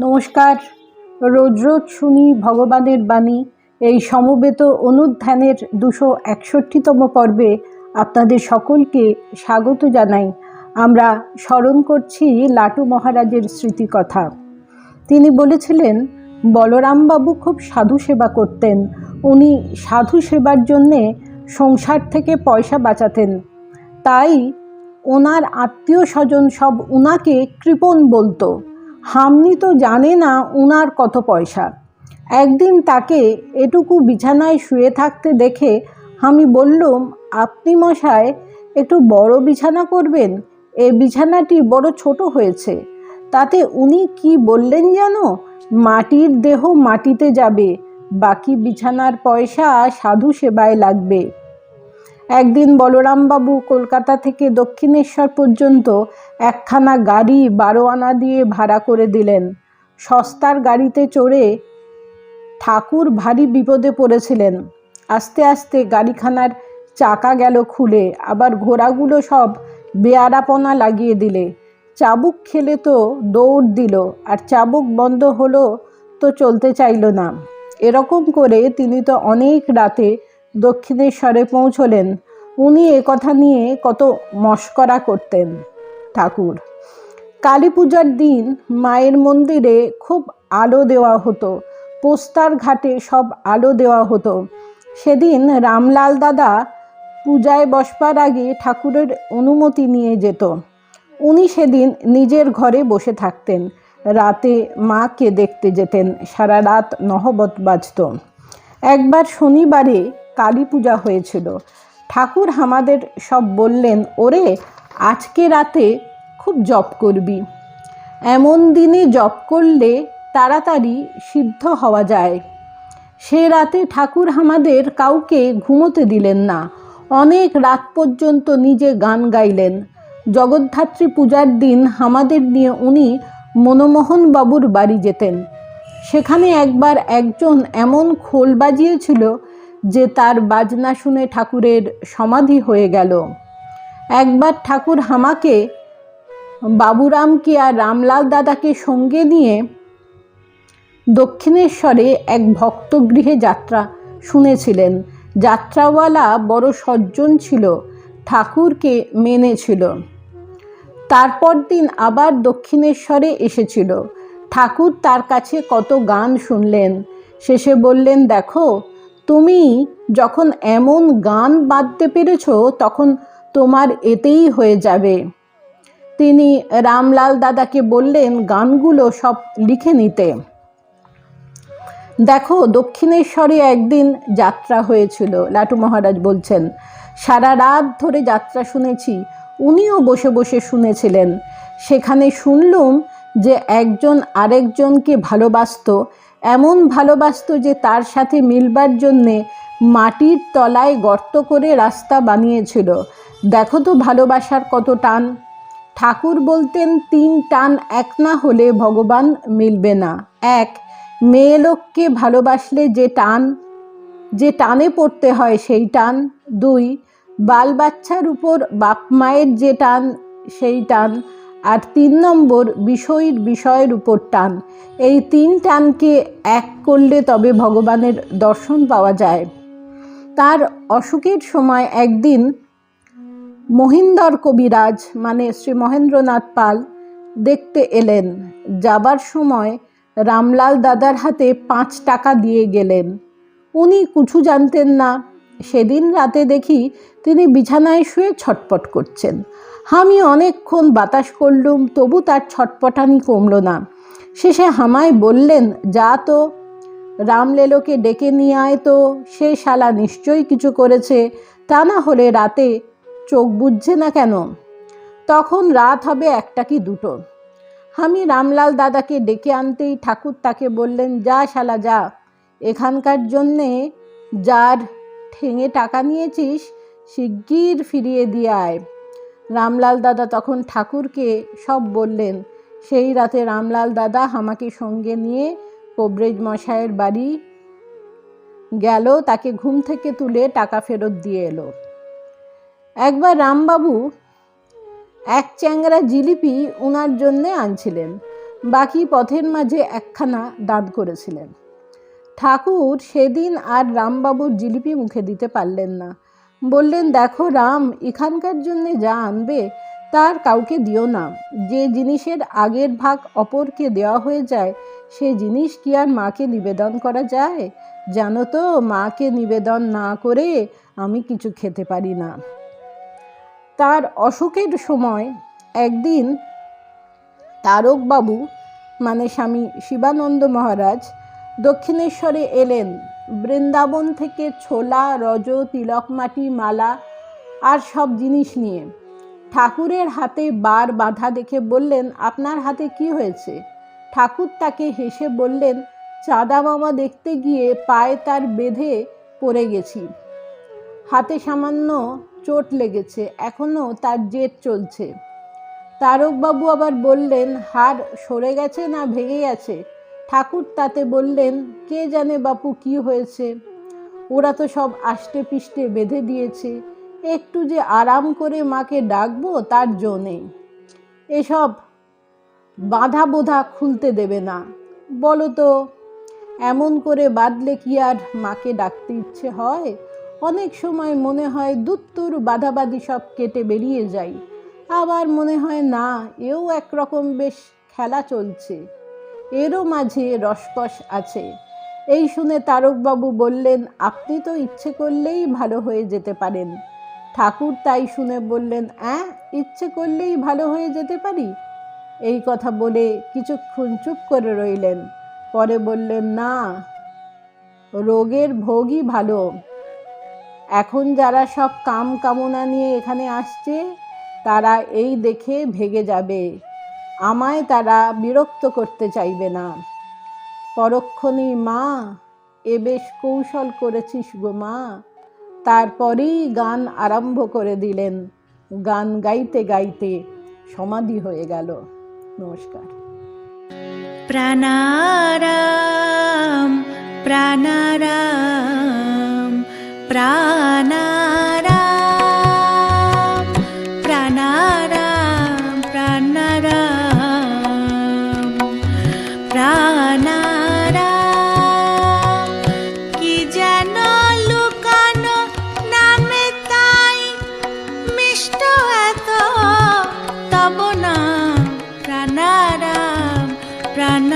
নমস্কার। রোজ রোজ শুনি ভগবানের বাণী। এই সমবেত অনুধ্যানের দুশো একষট্টিতম পর্বে আপনাদের সকলকে স্বাগত জানাই। আমরা স্মরণ করছি লাটু মহারাজের স্মৃতিকথা। তিনি বলেছিলেন, বলরামবাবু খুব সাধু সেবা করতেন। উনি সাধু সেবার জন্যে সংসার থেকে পয়সা বাঁচাতেন। তাই ওনার আত্মীয় স্বজন সব উনাকে কৃপণ বলতো। হামনি তো জানে না উনার কত পয়সা। একদিন তাকে এটুকু বিছানায় শুয়ে থাকতে দেখে আমি বললুম, আপনি মশায় একটু বড় বিছানা করবেন? এ বিছানাটি বড় ছোট হয়েছে। তাতে উনি কি বললেন জানো? মাটির দেহ মাটিতে যাবে। বাকি বিছানার পয়সা সাধু সেবায় লাগবে। একদিন বলরামবাবু কলকাতা থেকে দক্ষিণেশ্বর পর্যন্ত একখানা গাড়ি বারো আনা দিয়ে ভাড়া করে দিলেন। সস্তার গাড়িতে চড়ে ঠাকুর ভারী বিপদে পড়েছিলেন। আস্তে আস্তে গাড়িখানার চাকা গেল খুলে, আবার ঘোড়াগুলো সব বেয়ারাপনা লাগিয়ে দিলে। চাবুক খেলে তো দৌড় দিল, আর চাবুক বন্ধ হলো তো চলতে চাইল না। এরকম করে তিনি তো অনেক রাতে দক্ষিণেশ্বরে পৌঁছলেন। উনি কথা নিয়ে কত মস্করা করতেন। ঠাকুর কালী পূজার দিন মায়ের মন্দিরে খুব আলো দেওয়া হতো। পোস্তার ঘাটে সব আলো দেওয়া হতো। সেদিন রামলাল দাদা পূজায় বসবার আগে ঠাকুরের অনুমতি নিয়ে যেত। উনি সেদিন নিজের ঘরে বসে থাকতেন। রাতে মাকে দেখতে যেতেন। সারা রাত নহবত বাজত। একবার শনিবারে কালী পূজা হয়েছিল। ঠাকুর আমাদের সব বললেন, ওরে, আজকে রাতে খুব জপ করবি। এমন দিনে জপ করলে তাড়াতাড়ি সিদ্ধ হওয়া যায়। সে রাতে ঠাকুর আমাদের কাউকে ঘুমোতে দিলেন না। অনেক রাত পর্যন্ত নিজে গান গাইলেন। জগদ্ধাত্রী পূজার দিন আমাদের নিয়ে উনি মনমোহন বাবুর বাড়ি যেতেন। সেখানে একবার একজন এমন খোল বাজিয়েছিল যে তার বাজনা শুনে ঠাকুরের সমাধি হয়ে গেল। একবার ঠাকুর হামাকে বাবুরামকে আর রামলাল দাদাকে সঙ্গে নিয়ে দক্ষিণেশ্বরে এক ভক্তগৃহে যাত্রা শুনেছিলেন। যাত্রাওয়ালা বড় সজ্জন ছিল, ঠাকুরকে মেনেছিল। তারপর দিন আবার দক্ষিণেশ্বরে এসেছিল। ঠাকুর তার কাছে কত গান শুনলেন। শেষে বললেন, দেখো তুমি যখন এমন গান বাঁধতে পেরেছ, তখন তোমার এতেই হয়ে যাবে। তিনি রামলাল দাদাকে বললেন, গানগুলো সব লিখে নিতে। দেখো, দক্ষিণেশ্বরে একদিন যাত্রা হয়েছিল, লাটু মহারাজ বলছেন। সারা রাত ধরে যাত্রা শুনেছি, উনিও বসে বসে শুনেছিলেন। সেখানে শুনলুম যে একজন আরেকজনকে ভালোবাসত এমন ভালোবাসত যে তার সাথে মিলবার জন্যে মাটির তলায় গর্ত করে রাস্তা বানিয়েছিল। দেখো তো ভালোবাসার কত টান। ঠাকুর বলতেন, তিন টান এক না হলে ভগবান মিলবে না। এক, মেয়ে লোককে ভালোবাসলে যে টান, যে টানে পড়তে হয় সেই টান। দুই, বাল বাচ্চার উপর বাপ মায়ের যে টান, সেই টান। আর তিন নম্বর বিষয়ের বিষয়ের উপর টান। এই তিন টানকে এক করলে তবে ভগবানের দর্শন পাওয়া যায়। তার অসুখের সময় একদিন মহিন্দর কবিরাজ মানে শ্রী মহেন্দ্রনাথ পাল, দেখতে এলেন। যাবার সময় রামলাল দাদার হাতে পাঁচ টাকা দিয়ে গেলেন। উনি কিছু জানতেন না সেদিন রাতে দেখি তিনি বিছানায় শুয়ে ছটপট করছেন। আমি অনেকক্ষণ বাতাস করলুম, তবু তার ছটপটানি কমল না। শেষে হামায় বললেন, যা তো, রামলেলোকে ডেকে নিয়ে আয় তো, সে শালা নিশ্চয়ই কিছু করেছে, তা না হলে রাতে চোখ বুঝছে না কেন? তখন রাত হবে একটা কি দুটো? আমি রামলাল দাদাকে ডেকে আনতেই ঠাকুর তাকে বললেন, যা শালা, যা। এখানকার জন্যে যার ঠেঙে টাকা নিয়েছিস? শিগগির ফিরিয়ে দিয়ে আয়। রামলাল দাদা তখন ঠাকুরকে সব বললেন। সেই রাতে রামলাল দাদা আমাকে সঙ্গে নিয়ে কবরেজ মশায়ের বাড়ি গেল। তাকে ঘুম থেকে তুলে টাকা ফেরত দিয়ে এলো। একবার রামবাবু এক চ্যাংরা জিলিপি উনার জন্যে আনছিলেন। বাকি পথের মাঝে একখানা দাঁত করেছিলেন। ঠাকুর সেদিন আর রামবাবুর জিলিপি মুখে দিতে পারলেন না। বললেন, দেখো রাম, এখানকার জন্যে যা আনবে তার কাউকে দিও না। যে জিনিসের আগের ভাগ অপরকে দেওয়া হয়ে যায়, সে জিনিস কি আর মাকে নিবেদন করা যায়? জানো তো, মাকে নিবেদন না করে আমি কিছু খেতে পারি না। তার অসুখের সময় একদিন তারকবাবু মানে স্বামী শিবানন্দ মহারাজ দক্ষিণেশ্বরে এলেন। বৃন্দাবন থেকে ছোলা, রজ তিলকমাটি মালা আর সব জিনিস নিয়ে। ঠাকুরের হাতে বার বাঁধা দেখে বললেন, আপনার হাতে কি হয়েছে? ঠাকুর তাকে হেসে বললেন, চাঁদা মামা দেখতে গিয়ে পায়ে তার বেঁধে পড়ে গেছি। হাতে সামান্য চোট লেগেছে এখনও তার জেট চলছে। তারকবাবু আবার বললেন, হাড় সরে গেছে না ভেঙে গেছে? ঠাকুর তাতে বললেন, কে জানে বাপু কি হয়েছে? ওরা তো সব আষ্টে পিষ্টে বেঁধে দিয়েছে। একটু যে আরাম করে মাকে ডাকবো, তার জো নেই। এসব বাঁধা বোধা খুলতে দেবে না। বলো তো, এমন করে বাঁধলে কি আর মাকে ডাকতে ইচ্ছে হয়? অনেক সময় মনে হয় দুত্তুর বাধাবাধি সব কেটে বেরিয়ে যাই আবার মনে হয়, না, এও একরকম বেশ খেলা চলছে। এরও মাঝে রসকস আছে। এই শুনে তারকবাবু বললেন, আপনি তো ইচ্ছে করলেই ভালো হয়ে যেতে পারেন। ঠাকুর তাই শুনে বললেন, অ্যাঁ, ইচ্ছে করলেই ভালো হয়ে যেতে পারি? এই কথা বলে কিছুক্ষণ চুপ করে রইলেন। পরে বললেন, না, রোগের ভোগই ভালো। এখন যারা সব কাম কামনা নিয়ে এখানে আসছে, তারা এই দেখে ভেগে যাবে। আমায় তারা বিরক্ত করতে চাইবে না। পরক্ষণেই মা, এ বেশ কৌশল করেছিস গো মা। তারপরেই গান আরম্ভ করে দিলেন। গান গাইতে গাইতে সমাধি হয়ে গেল। নমস্কার। প্রাণারাম প্রাণারাম প্রাণা প্রাণ